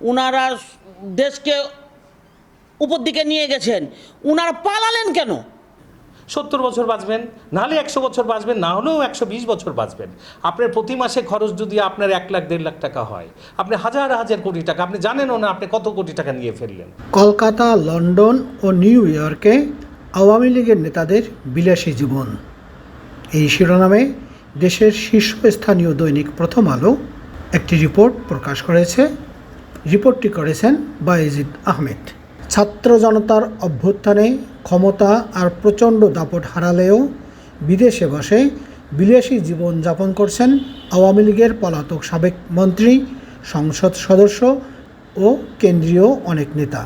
উনারা দেশকে উপর দিকে নিয়ে গেছেন। উনারা পালালেন কেন? সত্তর বছর বাঁচবেন নাহলে একশো বছর বাঁচবেন না হলেও একশো বিশ বছর বাঁচবেন। আপনার প্রতি মাসে খরচ যদি আপনার এক লাখ দেড় লাখ টাকা হয় আপনি হাজার হাজার কোটি টাকা আপনি জানেনও না আপনি কত কোটি টাকা নিয়ে ফেললেন। কলকাতা লন্ডন ও নিউ ইয়র্কে আওয়ামী লীগের নেতাদের বিলাসী জীবন। এই শিরোনামে দেশের শীর্ষস্থানীয় দৈনিক প্রথম আলো একটি রিপোর্ট প্রকাশ করেছে। রিপোর্টটি করেছেন বায়েজিদ আহমেদ। ছাত্র জনতার অভ্যুত্থানে ক্ষমতা আর প্রচণ্ড দাপট হারালেও বিদেশে বসে বিলাসী জীবন যাপন করছেন আওয়ামী লীগের পলাতক সাবেক মন্ত্রী, সংসদ সদস্য ও কেন্দ্রীয় অনেক নেতা।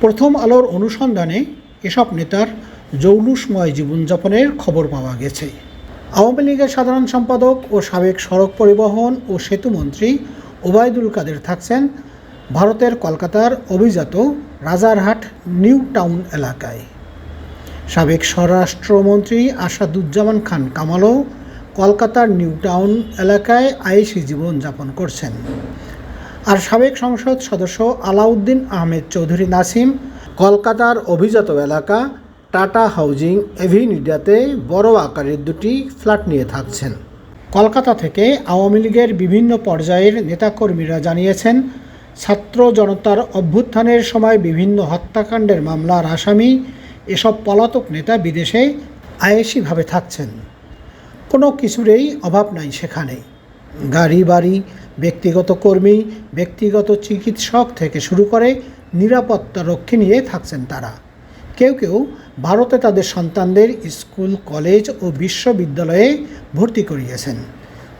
প্রথম আলোর অনুসন্ধানে এসব নেতার জৌলুসময় জীবনযাপনের খবর পাওয়া গেছে। আওয়ামী লীগের সাধারণ সম্পাদক ও সাবেক সড়ক পরিবহন ও সেতুমন্ত্রী ওবায়দুল কাদের থাকছেন ভারতের কলকাতার অভিজাত রাজারহাট নিউ টাউন এলাকায়। সাবেক স্বরাষ্ট্রমন্ত্রী আসাদুজ্জামান খান কামালও কলকাতার নিউ টাউন এলাকায় আয়েসি জীবন যাপন করছেন। আর সাবেক সংসদ সদস্য আলাউদ্দিন আহমেদ চৌধুরী নাসিম কলকাতার অভিজাত এলাকা টাটা হাউজিং এভিনিউডাতে বড় আকারের দুটি ফ্ল্যাট নিয়ে থাকছেন। কলকাতা থেকে আওয়ামী লীগের বিভিন্ন পর্যায়ের নেতাকর্মীরা জানিয়েছেন ছাত্র জনতার অভ্যুত্থানের সময় বিভিন্ন হত্যাকাণ্ডের মামলার আসামি, এসব পলাতক নেতা বিদেশে আয়েসিভাবে থাকছেন। কোনো কিছুরই অভাব নাই সেখানে। গাড়ি, বাড়ি, ব্যক্তিগত কর্মী, ব্যক্তিগত চিকিৎসক থেকে শুরু করে নিরাপত্তা রক্ষী নিয়ে থাকছেন তারা। কেউ কেউ ভারতে তাদের সন্তানদের স্কুল, কলেজ ও বিশ্ববিদ্যালয়ে ভর্তি করিয়েছেন।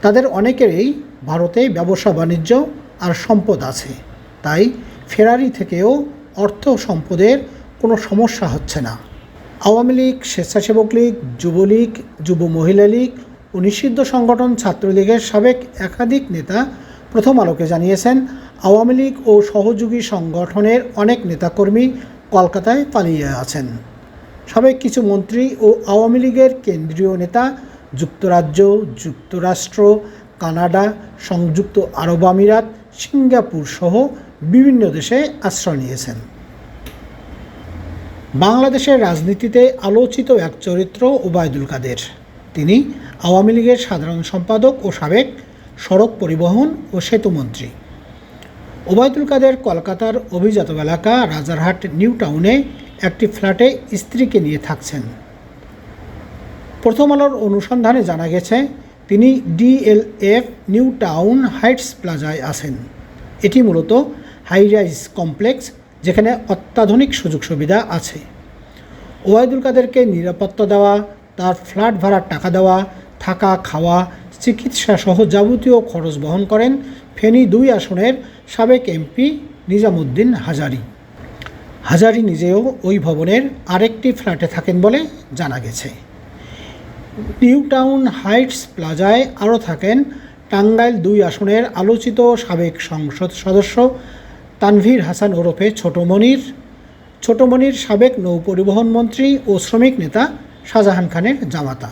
তাদের অনেকেরই ভারতে ব্যবসা বাণিজ্য আর সম্পদ আছে। তাই ফেরারি থেকেও অর্থ সম্পদের কোনো সমস্যা হচ্ছে না। আওয়ামী লীগ, স্বেচ্ছাসেবক লীগ, যুবলীগ, যুব মহিলা লীগ ও নিষিদ্ধ সংগঠন ছাত্রলীগের সাবেক একাধিক নেতা প্রথম আলোকে জানিয়েছেন, আওয়ামী লীগ ও সহযোগী সংগঠনের অনেক নেতাকর্মী কলকাতায় পালিয়ে আছেন। সাবেক কিছু মন্ত্রী ও আওয়ামী লীগের কেন্দ্রীয় নেতা যুক্তরাজ্য, যুক্তরাষ্ট্র, কানাডা, সংযুক্ত আরব আমিরাত সিঙ্গাপুর সহ বিভিন্ন দেশে আশ্রয় নিয়েছেন। বাংলাদেশের রাজনীতিতে আলোচিত এক চরিত্র ওবায়দুল কাদের। তিনি আওয়ামী লীগের সাধারণ সম্পাদক ও সাবেক সড়ক পরিবহন ও সেতুমন্ত্রী ওবায়দুল কাদের কলকাতার অভিজাত এলাকা রাজারহাট, নিউ টাউনে একটি ফ্ল্যাটে স্ত্রীকে নিয়ে থাকছেন। প্রথম আলোর অনুসন্ধানে জানা গেছে তিনি ডিএলএফ নিউ টাউন হাইটস প্লাজায় আছেন। এটি মূলত হাইরাইজ কমপ্লেক্স, যেখানে অত্যাধুনিক সুযোগ সুবিধা আছে। ওবায়দুল কাদেরকে নিরাপত্তা দেওয়া, তার ফ্ল্যাট ভাড়ার টাকা দেওয়া, থাকা, খাওয়া, চিকিৎসা সহ যাবতীয় খরচ বহন করেন ফেনী দুই আসনের সাবেক এমপি নিজামুদ্দিন হাজারি। হাজারি নিজেও ওই ভবনের আরেকটি ফ্ল্যাটে থাকেন বলে জানা গেছে। নিউ টাউন হাইটস প্লাজায় আরও থাকেন টাঙ্গাইল দুই আসনের আলোচিত সাবেক সংসদ সদস্য তানভীর হাসান ওরফে ছোটমনির ছোটমনির সাবেক নৌ পরিবহন মন্ত্রী ও শ্রমিক নেতা শাহজাহান খানের জামাতা।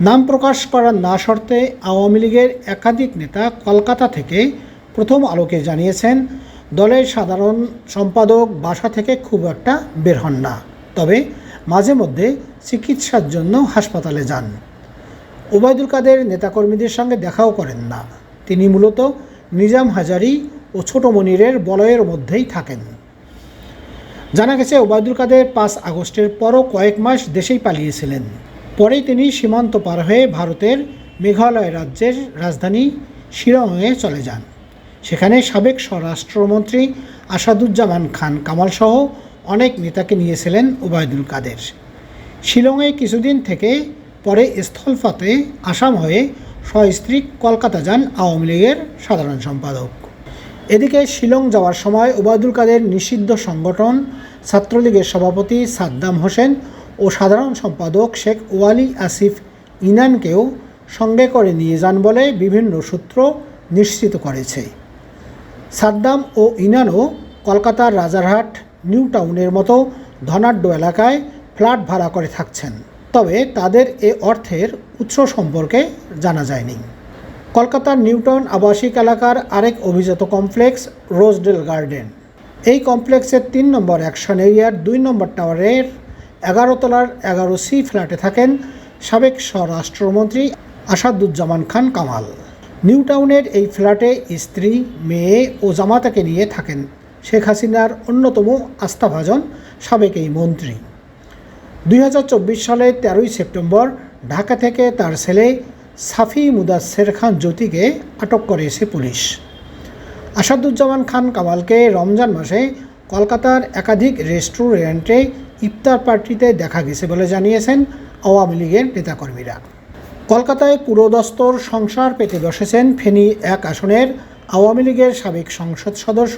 নাম প্রকাশ করার না শর্তে আওয়ামী লীগের একাধিক নেতা কলকাতা থেকে প্রথম আলোকে জানিয়েছেন, দলের সাধারণ সম্পাদক বাসা থেকে খুব একটা বের হন না। তবে মাঝে মধ্যে চিকিৎসার জন্য হাসপাতালে যান। ওবায়দুল কাদের নেতাকর্মীদের সঙ্গে দেখাও করেন না। তিনি মূলত নিজাম হাজারি ও ছোট মনিরের বলয়ের মধ্যেই থাকেন। জানা গেছে, ওবায়দুল কাদের পাঁচ আগস্টের পরও কয়েক মাস দেশেই পালিয়েছিলেন। পরেই তিনি সীমান্ত পার হয়ে ভারতের মেঘালয় রাজ্যের রাজধানী শিলংয়ে চলে যান। সেখানে সাবেক স্বরাষ্ট্রমন্ত্রী আসাদুজ্জামান খান কামাল সহ অনেক নেতাকে নিয়েছিলেন ওবায়দুল কাদের। শিলংয়ে কিছুদিন থেকে পরে স্থলপথে আসাম হয়ে সস্ত্রী কলকাতা যান আওয়ামী লীগের সাধারণ সম্পাদক। এদিকে শিলং যাওয়ার সময় ওবায়দুল কাদের নিষিদ্ধ সংগঠন ছাত্রলীগের সভাপতি সাদ্দাম হোসেন ও সাধারণ সম্পাদক শেখ ওয়ালি আসিফ ইনানকেও সঙ্গে করে নিয়ে যান বলে বিভিন্ন সূত্র নিশ্চিত করেছে। সাদ্দাম ও ইনানও কলকাতার রাজারহাট নিউ টাউনের মতো ধনাঢ্য এলাকায় ফ্ল্যাট ভাড়া করে থাকছেন। তবে তাদের এ অর্থের উৎস সম্পর্কে জানা যায়নি। কলকাতার নিউটন আবাসিক এলাকার আরেক অভিজাত কমপ্লেক্স, রোজডেল গার্ডেন। এই কমপ্লেক্সের তিন নম্বর অ্যাকশন এরিয়ার দুই নম্বর টাওয়ারের এগারো তলার এগারো সি ফ্ল্যাটে থাকেন সাবেক স্বরাষ্ট্রমন্ত্রী আসাদুজ্জামান খান কামাল। নিউটাউনের এই ফ্ল্যাটে স্ত্রী, মেয়ে ও জামাতাকে নিয়ে থাকেন শেখ হাসিনার অন্যতম আস্থাভাজন সাবেক এই মন্ত্রী। দুই হাজার চব্বিশ সালের তেরোই সেপ্টেম্বর ঢাকা থেকে তার ছেলে সাফি মুদাসের খান জ্যোতিকে আটক করেছে পুলিশ। আসাদুজ্জামান খান কামালকে রমজান মাসে কলকাতার একাধিক রেস্টুরেন্টে ইফতার পার্টিতে দেখা গেছে বলে জানিয়েছেন আওয়ামী লীগের নেতাকর্মীরা। কলকাতায় পুরোদস্তর সংসার পেতে বসেছেন ফেনী এক আসনের আওয়ামী লীগের সাবেক সংসদ সদস্য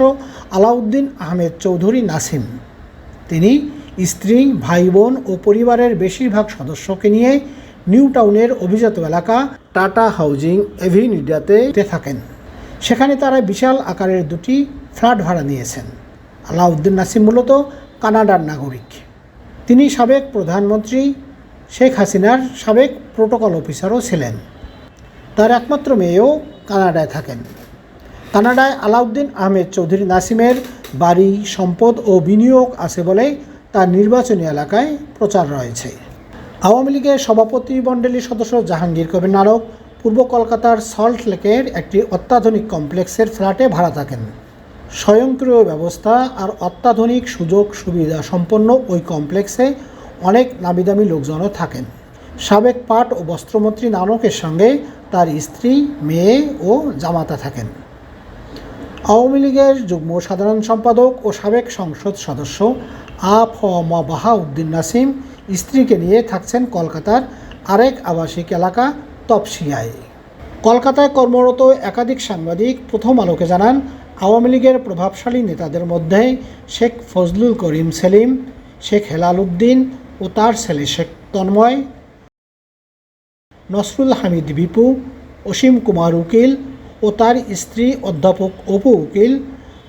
আলাউদ্দিন আহমেদ চৌধুরী নাসিম। তিনি স্ত্রী ভাই বোন ও পরিবারের বেশিরভাগ সদস্যকে নিয়ে নিউ টাউনের অভিজাত এলাকা টাটা হাউজিং এভিনিউডাতে থাকেন। সেখানে তারা বিশাল আকারের দুটি ফ্ল্যাট ভাড়া নিয়েছেন। আলাউদ্দিন নাসিম মূলত কানাডার নাগরিক। তিনি সাবেক প্রধানমন্ত্রী, শেখ হাসিনার সাবেক প্রোটোকল অফিসারও ছিলেন। তার একমাত্র মেয়েও কানাডায় থাকেন। কানাডায় আলাউদ্দিন আহমেদ চৌধুরী নাসিমের বাড়ি, সম্পদ ও বিনিয়োগ আছে বলে তার নির্বাচনী এলাকায় প্রচার রয়েছে। আওয়ামী লীগের সভাপতি মণ্ডলীর সদস্য জাহাঙ্গীর কবির নারক পূর্ব কলকাতার সল্ট লেকের একটি অত্যাধুনিক কমপ্লেক্সের ফ্ল্যাটে ভাড়া থাকেন। স্বয়ংক্রিয় ব্যবস্থা আর অত্যাধুনিক সুযোগ সুবিধা সম্পন্ন ওই কমপ্লেক্সে অনেক নামিদামি লোকজনও থাকেন। সাবেক পাট ও বস্ত্রমন্ত্রী নানকের সঙ্গে তার স্ত্রী, মেয়ে ও জামাতা থাকেন। আওয়ামী লীগের যুগ্ম সাধারণ সম্পাদক ও সাবেক সংসদ সদস্য আ ফ ম বাহাউদ্দিন নাসিম স্ত্রীকে নিয়ে থাকছেন কলকাতার আরেক আবাসিক এলাকা তপসিয়ায়। কলকাতায় কর্মরত একাধিক সাংবাদিক প্রথম আলোকে জানান, আওয়ামী লীগের প্রভাবশালী নেতাদের মধ্যে শেখ ফজলুল করিম সেলিম, শেখ হেলাল উদ্দিন ও তার ছেলে শেখ তন্ময়, নসরুল হামিদ বিপু, অসীম কুমার উকিল ও তার স্ত্রী অধ্যাপক অপু উকিল,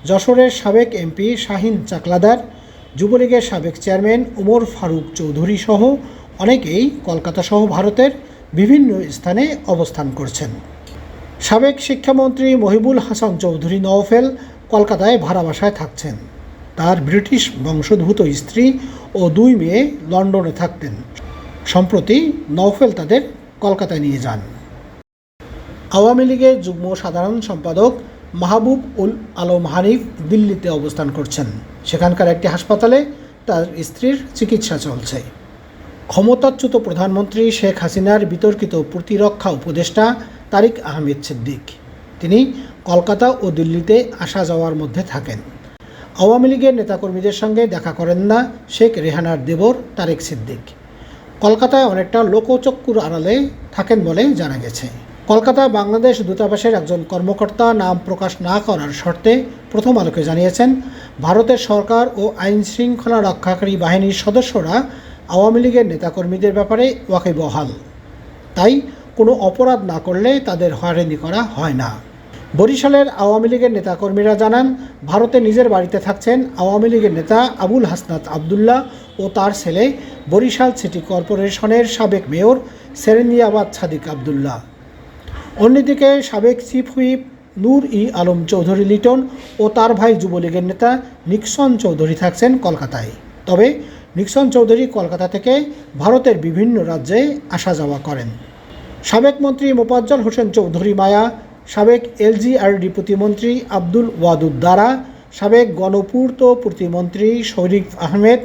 যশোরের সাবেক এমপি শাহিন চাকলাদার, যুবলীগের সাবেক চেয়ারম্যান ওমর ফারুক চৌধুরী সহ অনেকেই কলকাতা সহ ভারতের বিভিন্ন স্থানে অবস্থান করছেন। সাবেক শিক্ষামন্ত্রী মহিবুল হাসান চৌধুরী নওফেল কলকাতায় ভাড়া বাসায় থাকছেন। তার ব্রিটিশ বংশোদ্ভূত স্ত্রী ও দুই মেয়ে লন্ডনে থাকতেন। সম্প্রতি নওফেল তাদের কলকাতায় নিয়ে যান। আওয়ামী লীগের যুগ্ম সাধারণ সম্পাদক মাহবুব উল আলম হানিফ দিল্লিতে অবস্থান করছেন। সেখানকার একটি হাসপাতালে তার স্ত্রীর চিকিৎসা চলছে। ক্ষমতাচ্যুত প্রধানমন্ত্রী শেখ হাসিনার বিতর্কিত প্রতিরক্ষা উপদেষ্টা তারিক আহমেদ সিদ্দিক। তিনি কলকাতা ও দিল্লিতে আসা যাওয়ার মধ্যে থাকেন। আওয়ামী লীগের নেতাকর্মীদের সঙ্গে দেখা করেন না শেখ রেহানার দেবর তারেক সিদ্দিক। কলকাতায় অনেকটা লোকচক্ষুর আড়ালে থাকেন বলে জানা গেছে। কলকাতায় বাংলাদেশ দূতাবাসের একজন কর্মকর্তা নাম প্রকাশ না করার শর্তে প্রথম আলোকে জানিয়েছেন, ভারতের সরকার ও আইন শৃঙ্খলা রক্ষাকারী বাহিনীর সদস্যরা আওয়ামী লীগের নেতাকর্মীদের ব্যাপারে ওয়াকিবহাল। তাই কোনো অপরাধ না করলে তাদের হয়রানি করা হয় না। বরিশালের আওয়ামী লীগের নেতাকর্মীরা জানান, ভারতে নিজের বাড়িতে থাকছেন আওয়ামী লীগের নেতা আবুল হাসনাত আবদুল্লাহ ও তার ছেলে বরিশাল সিটি কর্পোরেশনের সাবেক মেয়র সেরেনিয়াবাদ সাদিক আবদুল্লাহ। অন্যদিকে সাবেক চিফ হুইপ নূর ই আলম চৌধুরী লিটন ও তার ভাই যুবলীগের নেতা নিক্সন চৌধুরী থাকছেন কলকাতায়। তবে নিক্সন চৌধুরী কলকাতা থেকে ভারতের বিভিন্ন রাজ্যে আসা যাওয়া করেন। সাবেক মন্ত্রী মোপাজ্জল হোসেন চৌধুরী মায়া, সাবেক এলজিআরডি প্রতিমন্ত্রী আব্দুল ওয়াদুদ দারা, সাবেক গণপূর্ত প্রতিমন্ত্রী শরীফ আহমেদ,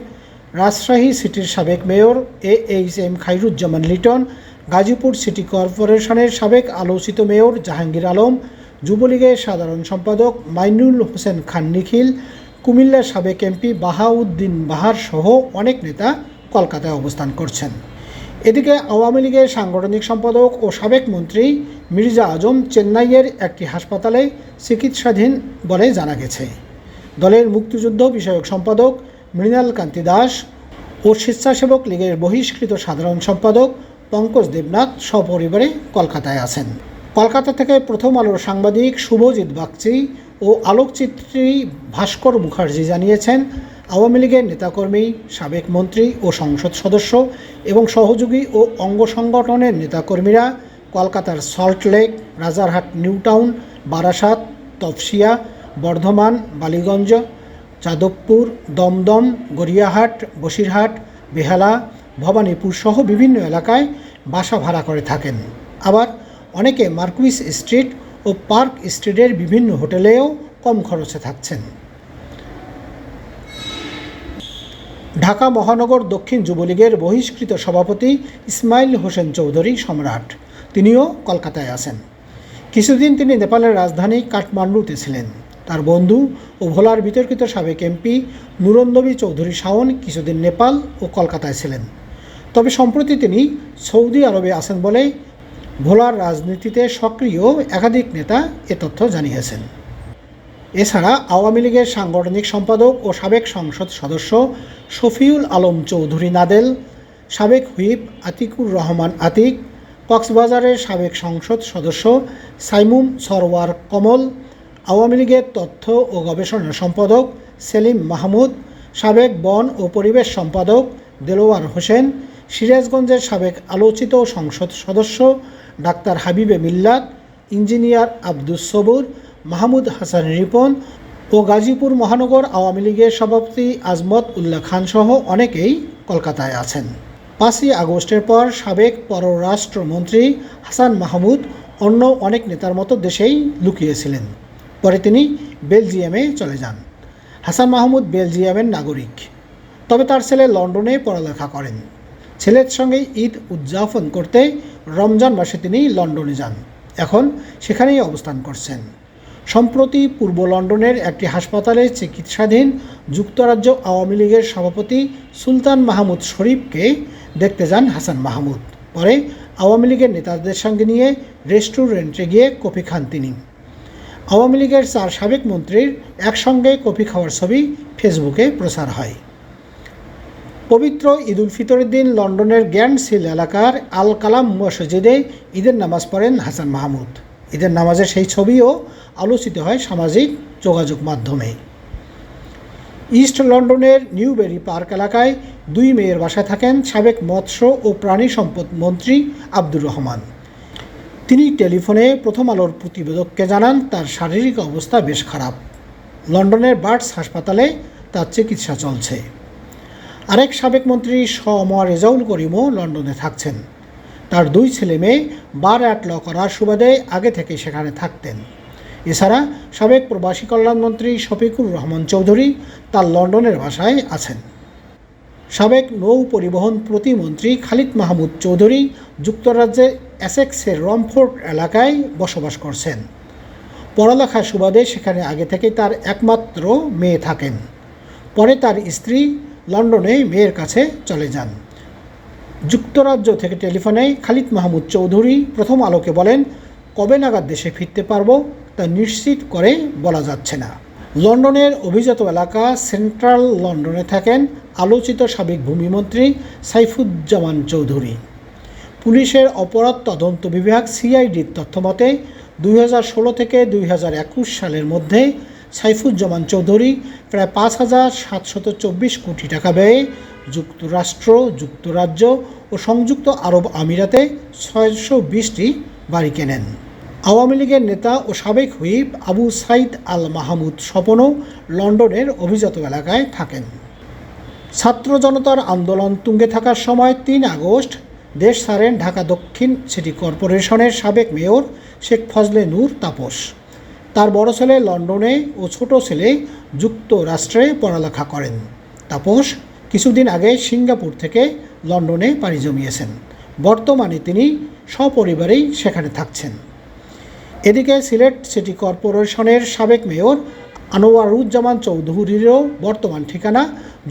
রাজশাহী সিটির সাবেক mayor A H M Khairuzzaman Liton Gazipur city কর্পোরেশনের সাবেক আলোচিত মেয়র জাহাঙ্গীর আলম, যুবলীগের সাধারণ সম্পাদক মাইনুল হোসেন খান নিখিল, কুমিল্লার সাবেক এমপি বাহাউদ্দিন বাহার সহ অনেক নেতা কলকাতায় অবস্থান করছেন। এদিকে আওয়ামী লীগের সাংগঠনিক সম্পাদক ও সাবেক মন্ত্রী মির্জা আজম চেন্নাইয়ের একটি হাসপাতালে চিকিৎসাধীন বলে জানা গেছে। দলের মুক্তিযুদ্ধ বিষয়ক সম্পাদক মৃণাল কান্তি দাস ও স্বেচ্ছাসেবক লীগের বহিষ্কৃত সাধারণ সম্পাদক পঙ্কজ দেবনাথ সপরিবারে কলকাতায় আছেন। কলকাতা থেকে প্রথম আলোর সাংবাদিক শুভজিৎ বাগচি ও আলোকচিত্রী ভাস্কর মুখার্জি জানিয়েছেন, আওয়ামী লীগের নেতাকর্মী, সাবেক মন্ত্রী ও সংসদ সদস্য এবং সহযোগী ও অঙ্গ সংগঠনের নেতাকর্মীরা কলকাতার সল্টলেক রাজারহাট, নিউটাউন, বারাসাত তফসিয়া বর্ধমান, বালিগঞ্জ, যাদবপুর, দমদম, গড়িয়াহাট, বসিরহাট, বেহালা ভবানীপুর সহ বিভিন্ন এলাকায় বাসা ভাড়া করে থাকেন। আবার অনেকে মার্কুইস স্ট্রিট ও পার্ক স্ট্রিটের বিভিন্ন হোটেলেও কম খরচে থাকছেন। ঢাকা মহানগর দক্ষিণ যুবলীগের বহিষ্কৃত সভাপতি ইসমাইল হোসেন চৌধুরী সম্রাট, তিনিও কলকাতায় আছেন। কিছুদিন তিনি নেপালের রাজধানী কাঠমান্ডুতে ছিলেন। তার বন্ধু ও ভোলার বিতর্কিত সাবেক এমপি নুরন্দবী চৌধুরী শাওন কিছুদিন নেপাল ও কলকাতায় ছিলেন। তবে সম্প্রতি তিনি সৌদি আরবে আছেন বলে ভোলার রাজনীতিতে সক্রিয় একাধিক নেতা এ তথ্য জানিয়েছেন। এছাড়া আওয়ামী লীগের সাংগঠনিক সম্পাদক ও সাবেক সংসদ সদস্য শফিউল আলম চৌধুরী নাদেল, সাবেক হুইপ আতিকুর রহমান আতিক, কক্সবাজারের সাবেক সংসদ সদস্য সাইমুম সরওয়ার কমল, আওয়ামী লীগের তথ্য ও গবেষণা সম্পাদক সেলিম মাহমুদ, সাবেক বন ও পরিবেশ সম্পাদক দেলোয়ার হোসেন সিরাজগঞ্জের সাবেক আলোচিত সংসদ সদস্য ডাক্তার হাবিবে মিল্লাত, ইঞ্জিনিয়ার আব্দুস সবুর, মাহমুদ হাসান রিপন ও গাজীপুর মহানগর আওয়ামী লীগের সভাপতি আজমত উল্লাহ খান সহ অনেকেই কলকাতায় আছেন। পাঁচই আগস্টের পর সাবেক পররাষ্ট্রমন্ত্রী হাসান মাহমুদ অন্য অনেক নেতার মতো দেশেই লুকিয়েছিলেন। পরে তিনি বেলজিয়ামে চলে যান। হাসান মাহমুদ বেলজিয়ামের নাগরিক। তবে তার ছেলে লন্ডনে পড়ালেখা করেন। ছেলের সঙ্গে ঈদ উদযাপন করতে রমজান মাসে তিনি লন্ডনে যান। এখন সেখানেই অবস্থান করছেন। সম্প্রতি পূর্ব লন্ডনের একটি হাসপাতালে চিকিৎসাধীন যুক্তরাজ্য আওয়ামী লীগের সভাপতি সুলতান মাহমুদ শরীফকে দেখতে যান হাসান মাহমুদ। পরে আওয়ামী লীগের নেতাদের সঙ্গে নিয়ে রেস্টুরেন্টে গিয়ে কফি খান তিনি। আওয়ামী লীগের চার সাবেক মন্ত্রীর একসঙ্গে কফি খাওয়ার ছবি ফেসবুকে প্রচার হয়। পবিত্র ঈদ উল ফিতরের দিন লন্ডনের গ্র্যান্ড সিল এলাকার আল কালাম মসজিদে ঈদের নামাজ পড়েন হাসান মাহমুদ। ঈদের নামাজের সেই ছবিও আলোচিত হয় সামাজিক যোগাযোগ মাধ্যমে। ইস্ট লন্ডনের নিউবেরি পার্ক এলাকায় দুই মেয়ের বাসায় থাকেন সাবেক মৎস্য ও প্রাণী সম্পদ মন্ত্রী আব্দুর রহমান। তিনি টেলিফোনে প্রথম আলোর প্রতিবেদককে জানান, তার শারীরিক অবস্থা বেশ খারাপ। লন্ডনের বার্ডস হাসপাতালে তার চিকিৎসা চলছে। আরেক সাবেক মন্ত্রী শ. ম রেজাউল করিমও লন্ডনে থাকছেন। তার দুই ছেলে মেয়ে বার অ্যাট ল করার সুবাদে আগে থেকে সেখানে থাকতেন। এছাড়া সাবেক প্রবাসী কল্যাণমন্ত্রী শফিকুর রহমান চৌধুরী তার লন্ডনের বাসায় আছেন। সাবেক নৌ পরিবহন প্রতিমন্ত্রী খালিদ মাহমুদ চৌধুরী যুক্তরাজ্যের অ্যাসেক্সের রমফোর্ড এলাকায় বসবাস করছেন। পড়ালেখার সুবাদে সেখানে আগে থেকে তার একমাত্র মেয়ে থাকেন। পরে তার স্ত্রী লন্ডনে মেয়ের কাছে চলে যান। যুক্তরাজ্য থেকে টেলিফোনে খালিদ মাহমুদ চৌধুরী প্রথম আলোকে বলেন, কবে নাগাদ দেশে ফিরতে পারব তা নিশ্চিত করে বলা যাচ্ছে না। লন্ডনের অভিজাত এলাকা সেন্ট্রাল লন্ডনে থাকেন আলোচিত সাবেক ভূমিমন্ত্রী সাইফুজ্জামান চৌধুরী। পুলিশের অপরাধ তদন্ত বিভাগ সিআইডির তথ্যমতে, দুই হাজার ষোলো থেকে দুই হাজার একুশ সালের মধ্যে সাইফুজ্জামান চৌধুরী, প্রায় পাঁচ হাজার সাতশত চব্বিশ কোটি টাকা ব্যয়ে যুক্তরাষ্ট্র, যুক্তরাজ্য ও সংযুক্ত আরব আমিরাতে ছয়শো বিশটি বাড়ি কেনেন। আওয়ামী লীগের নেতা ও সাবেক হুইপ আবু সাইদ আল মাহমুদ স্বপনও লন্ডনের অভিজাত এলাকায় থাকেন। ছাত্র জনতার আন্দোলন তুঙ্গে থাকার সময় তিন আগস্ট দেশ ছাড়েন ঢাকা দক্ষিণ সিটি কর্পোরেশনের সাবেক মেয়র শেখ ফজলে নূর তাপস। তার বড় ছেলে লন্ডনে ও ছোট ছেলে যুক্তরাষ্ট্রে পড়ালেখা করেন। তাপস কিছুদিন আগে সিঙ্গাপুর থেকে লন্ডনে পাড়ি জমিয়েছেন। বর্তমানে তিনি সপরিবারেই সেখানে থাকছেন। এদিকে সিলেট সিটি কর্পোরেশনের সাবেক মেয়র আনোয়ারুজ্জামান চৌধুরীরও বর্তমান ঠিকানা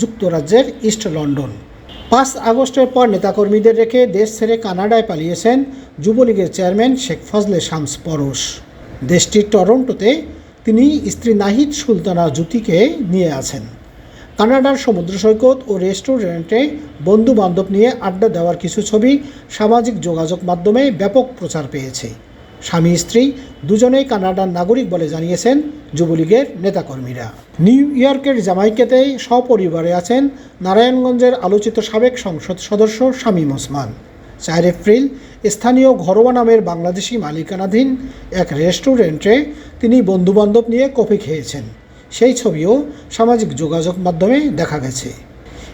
যুক্তরাজ্যের ইস্ট লন্ডন। পাঁচ আগস্টের পর নেতাকর্মীদের রেখে দেশ ছেড়ে কানাডায় পালিয়েছেন যুবলীগের চেয়ারম্যান শেখ ফজলে শামস পরশ। দেশটির টরন্টোতে তিনি স্ত্রী নাহিদ সুলতানা জ্যোতিকে নিয়ে আছেন। কানাডার সমুদ্র সৈকত ও রেস্টুরেন্টে বন্ধু বান্ধব নিয়ে আড্ডা দেওয়ার কিছু ছবি সামাজিক যোগাযোগ মাধ্যমে ব্যাপক প্রচার পেয়েছে। স্বামী স্ত্রী দুজনেই কানাডার নাগরিক বলে জানিয়েছেন যুবলীগের নেতাকর্মীরা। নিউ ইয়র্কের জামাইকাতে সপরিবারে আছেন নারায়ণগঞ্জের আলোচিত সাবেক সংসদ সদস্য শামীম ওসমান। চার এপ্রিল স্থানীয় ঘরোয়া নামের বাংলাদেশি মালিকানাধীন এক রেস্টুরেন্টে তিনি বন্ধুবান্ধব নিয়ে কফি খেয়েছেন। সেই ছবিও সামাজিক যোগাযোগ মাধ্যমে দেখা গেছে।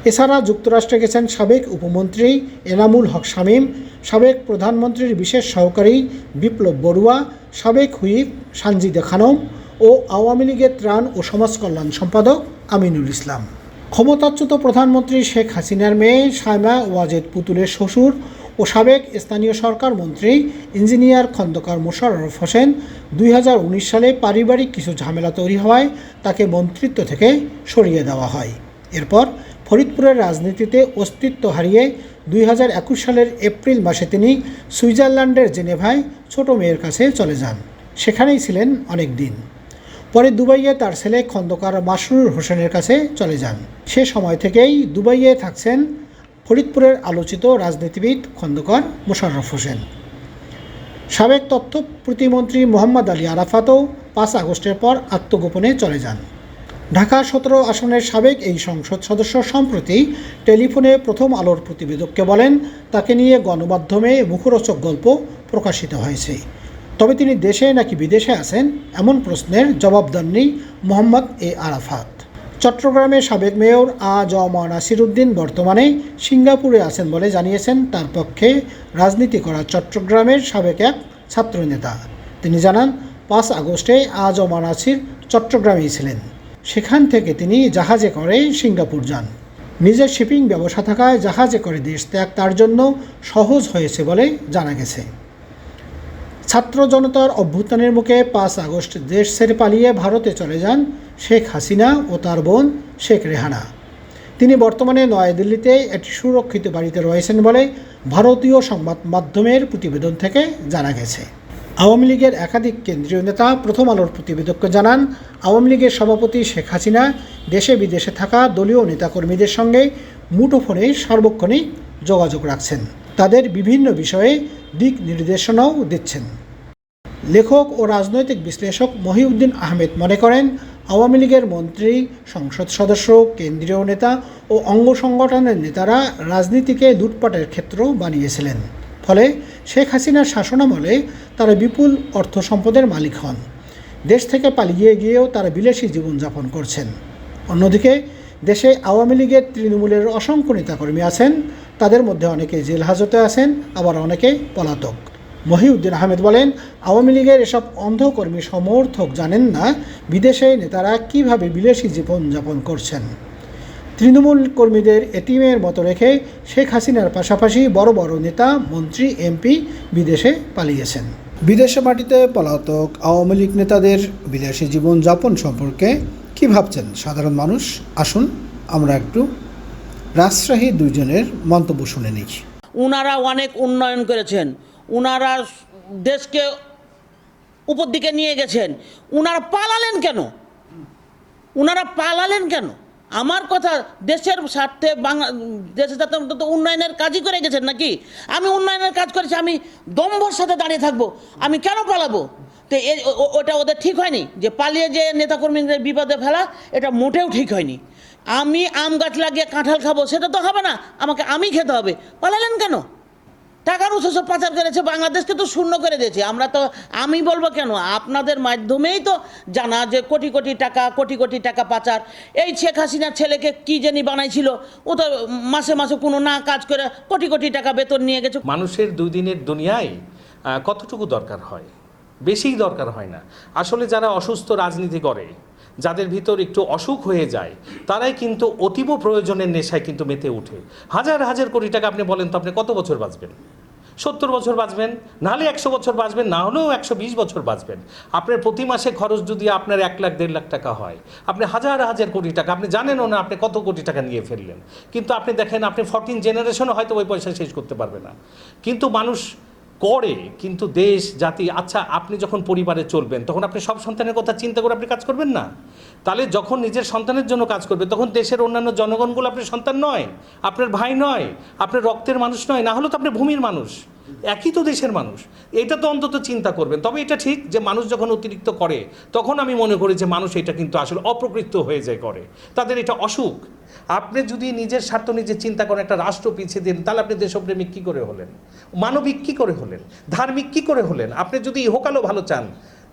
এছাড়া যুক্তরাষ্ট্রে গেছেন সাবেক উপমন্ত্রী এনামুল হক শামীম, সাবেক প্রধানমন্ত্রীর বিশেষ সহকারী বিপ্লব বড়ুয়া, সাবেক হুইপ সানজিদা খানম ও আওয়ামী লীগের ত্রাণ ও সমাজ কল্যাণ সম্পাদক আমিনুল ইসলাম। ক্ষমতাচ্যুত প্রধানমন্ত্রী শেখ হাসিনার মেয়ে সায়মা ওয়াজেদ পুতুলের শ্বশুর ও সাবেক স্থানীয় সরকার মন্ত্রী ইঞ্জিনিয়ার খন্দকার মোশাররফ হোসেন দুই হাজার উনিশ সালে পারিবারিক কিছু ঝামেলা তৈরি হওয়ায় তাকে মন্ত্রিত্ব থেকে সরিয়ে দেওয়া হয়। এরপর ফরিদপুরের রাজনীতিতে অস্তিত্ব হারিয়ে দুই হাজার একুশ সালের এপ্রিল মাসে তিনি সুইজারল্যান্ডের জেনেভায় ছোট মেয়ের কাছে চলে যান। সেখানেই ছিলেন অনেক দিন পরে দুবাইয়ে তার ছেলে খন্দকার মাসরুর হোসেনের কাছে চলে যান। সে সময় থেকেই দুবাইয়ে থাকছেন ফরিদপুরের আলোচিত রাজনীতিবিদ খন্দকার মোশাররফ হোসেন। সাবেক তথ্য প্রতিমন্ত্রী মোহাম্মদ আলী আরাফাতও পাঁচ আগস্টের পর আত্মগোপনে চলে যান। ঢাকা সতেরো আসনের সাবেক এই সংসদ সদস্য সম্প্রতি টেলিফোনে প্রথম আলোর প্রতিবেদককে বলেন, তাকে নিয়ে গণমাধ্যমে মুখরোচক গল্প প্রকাশিত হয়েছে। তবে তিনি দেশে নাকি বিদেশে আছেন, এমন প্রশ্নের জবাব দেননি মোহাম্মদ এ আরাফাত। চট্টগ্রামের সাবেক মেয়র আ. জ. ম. নাসির উদ্দিন বর্তমানে সিঙ্গাপুরে আছেন বলে জানিয়েছেন তার পক্ষে রাজনীতি করা চট্টগ্রামের সাবেক এক ছাত্রনেতা। তিনি জানান, পাঁচ আগস্টে আ. জ. নাসির চট্টগ্রামেই ছিলেন। সেখান থেকে তিনি জাহাজে করে সিঙ্গাপুর যান। নিজের শিপিং ব্যবসা থাকায় জাহাজে করে দেশ ত্যাগ তার জন্য সহজ হয়েছে বলে জানা গেছে। ছাত্র জনতার অভ্যুত্থানের মুখে পাঁচ আগস্ট দেশ ছেড়ে পালিয়ে ভারতে চলে যান শেখ হাসিনা ও তার বোন শেখ রেহানা। তিনি বর্তমানে নয়াদিল্লিতে একটি সুরক্ষিত বাড়িতে রয়েছেন বলে ভারতীয় সংবাদ মাধ্যমের প্রতিবেদন থেকে জানা গেছে। আওয়ামী লীগের একাধিক কেন্দ্রীয় নেতা প্রথম আলোর প্রতিবেদককে জানান, আওয়ামী লীগের সভাপতি শেখ হাসিনা দেশে বিদেশে থাকা দলীয় নেতাকর্মীদের সঙ্গে মুঠোফোনে সার্বক্ষণিক যোগাযোগ রাখছেন। তাদের বিভিন্ন বিষয়ে দিক নির্দেশনাও দিচ্ছেন। লেখক ও রাজনৈতিক বিশ্লেষক মহিউদ্দিন আহমেদ মনে করেন আওয়ামী লীগের মন্ত্রী, সংসদ সদস্য, কেন্দ্রীয় নেতা ও অঙ্গ সংগঠনের নেতারা রাজনীতিকে লুটপাটের ক্ষেত্র বানিয়েছিলেন। ফলে শেখ হাসিনার শাসনামলে তারা বিপুল অর্থ সম্পদের মালিক হন। দেশ থেকে পালিয়ে গিয়েও তারা বিলাসী জীবনযাপন করছেন। অন্যদিকে, দেশে আওয়ামী লীগের তৃণমূলের অসংখ্য নেতাকর্মী আছেন। তাদের মধ্যে অনেকে জেল হাজতে আছেন, আবার অনেকে পলাতক। মহিউদ্দিন আহমেদ বলেন আওয়ামী লীগের এসব অন্ধকর্মী সমর্থক জানেন না বিদেশে নেতারা কীভাবে বিলাসী জীবনযাপন করছেন। তৃণমূল কর্মীদের এটিমের মতো রেখে শেখ হাসিনার পাশাপাশি বড় বড় নেতা মন্ত্রী এমপি বিদেশে পালিয়েছেন। বিদেশে মাটিতে পলাতক আওয়ামী লীগ নেতাদের বিলাসী জীবনযাপন সম্পর্কে কি ভাবছেন সাধারণ মানুষ? আসুন আমরা একটু রাজশাহী দুইজনের মন্তব্য শুনে নিই। উনারা অনেক উন্নয়ন করেছেন। উনারা দেশকে উপর দিকে নিয়ে গেছেন। উনারা পালালেন কেন? উনারা পালালেন কেন? আমার কথা, দেশের স্বার্থে বাংলা দেশের স্বার্থে অন্তত উন্নয়নের কাজই করে গেছেন নাকি? আমি উন্নয়নের কাজ করেছি, আমি দম্ভর সাথে দাঁড়িয়ে থাকব, আমি কেন পালাবো? তো ওটা ওদের ঠিক হয়নি? যে পালিয়ে যে নেতাকর্মীদের বিপদে ফেলা, এটা মোটেও ঠিক হয়নি। আমি আম গাছ লাগিয়ে কাঁঠাল খাব, সেটা তো হবে না, আমাকে আমি খেতে হবে। পালালেন কেন? উৎস পাচার করেছে, বাংলাদেশকে তো শূন্য করে দিয়েছে। আমরা তো, আমি বলব কেন, আপনাদের মাধ্যমেই তো জানা যে কোটি কোটি টাকা, কোটি কোটি টাকা পাচার। এই শেখ হাসিনার ছেলেকে কি জানি বানাইছিল, ও তো মাসে মাসে কোনো না কাজ করে কোটি কোটি টাকা বেতন নিয়ে গেছে। মানুষের দুই দিনের দুনিয়ায় কতটুকু দরকার হয়? বেশিই দরকার হয় না। আসলে যারা অসুস্থ রাজনীতি করে, যাদের ভিতর একটু অসুখ হয়ে যায়, তারাই কিন্তু অতীব প্রয়োজনের নেশায় কিন্তু মেতে উঠে হাজার হাজার কোটি টাকা আপনি বলেন তো আপনি কত বছর বাঁচবেন? সত্তর বছর বাঁচবেন, নাহলে একশো বছর বাঁচবেন, না হলেও একশো বিশ বছর বাঁচবেন। আপনার প্রতি মাসে খরচ যদি আপনার এক লাখ, দেড় লাখ টাকা হয়, আপনি হাজার হাজার কোটি টাকা, আপনি জানেনও না আপনি কত কোটি টাকা নিয়ে ফেললেন। কিন্তু আপনি দেখেন, আপনি ফরটিন জেনারেশনও হয়তো ওই পয়সা শেষ করতে পারবে না। কিন্তু মানুষ করে, কিন্তু দেশ, জাতি আচ্ছা আপনি যখন পরিবারে চলবেন, তখন আপনি সব সন্তানের কথা চিন্তা করে আপনি কাজ করবেন না। তাহলে যখন নিজের সন্তানের জন্য কাজ করবে, তখন দেশের অন্যান্য জনগণগুলো আপনার সন্তান নয়, আপনার ভাই নয়, আপনার রক্তের মানুষ নয়, না হলে তো আপনি ভূমির মানুষ। একই তো দেশের মানুষ। এটা তো অন্তত চিন্তা করবেন। তবে এটা ঠিক যে মানুষ যখন অতিরিক্ত করে, তখন আমি মনে করি যে মানুষ এটা কিন্তু আসলে অপ্রকৃত হয়ে যায় করে। তাদের এটা অসুখ। আপনি যদি নিজের স্বার্থ নিজে চিন্তা করেন, একটা রাষ্ট্র পিছিয়ে দিন, তাহলে আপনি দেশপ্রেমিক কী করে হলেন? মানবিক কী করে হলেন? ধার্মিক কী করে হলেন? আপনি যদি ইহকালও ভালো চান,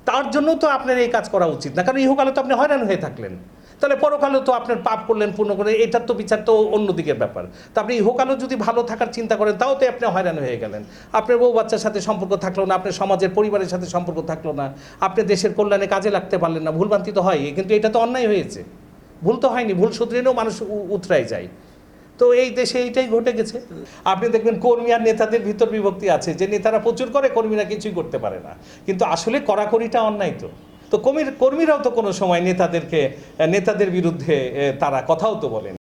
তার জন্য তো আপনার এই কাজ করা উচিত না, কারণ ইহকালে তো আপনি হয়রান হয়ে থাকলেন। তাহলে পরকালে তো আপনার পাপ করলেন, পূর্ণ করলেন, এটার তো বিচার তো অন্যদিকের ব্যাপার। তা আপনি ইহকালও যদি ভালো থাকার চিন্তা করেন, তাও তো আপনি হয়রান হয়ে গেলেন। আপনার বউ বাচ্চার সাথে সম্পর্ক থাকল না, আপনার সমাজের পরিবারের সাথে সম্পর্ক থাকল না, আপনি দেশের কল্যাণে কাজে লাগতে পারলেন না, ভুলভ্রান্তি তো হয় কিন্তু এটা তো অন্যায় হয়েছে। ভুল তো হয়নি, ভুল শুধরেও মানুষ উতরাই যায়। তো এই দেশে এইটাই ঘটে গেছে। আপনি দেখবেন কর্মী আর নেতাদের ভিতর বিভক্তি আছে, যে নেতারা প্রচুর করে, কর্মীরা কিছুই করতে পারে না। কিন্তু আসলে কড়াকড়িটা অন্যায় তো। তো কর্মীর কর্মীরাও তো কোনো সময় নেতাদেরকে, নেতাদের বিরুদ্ধে তারা কথাও তো বলেন।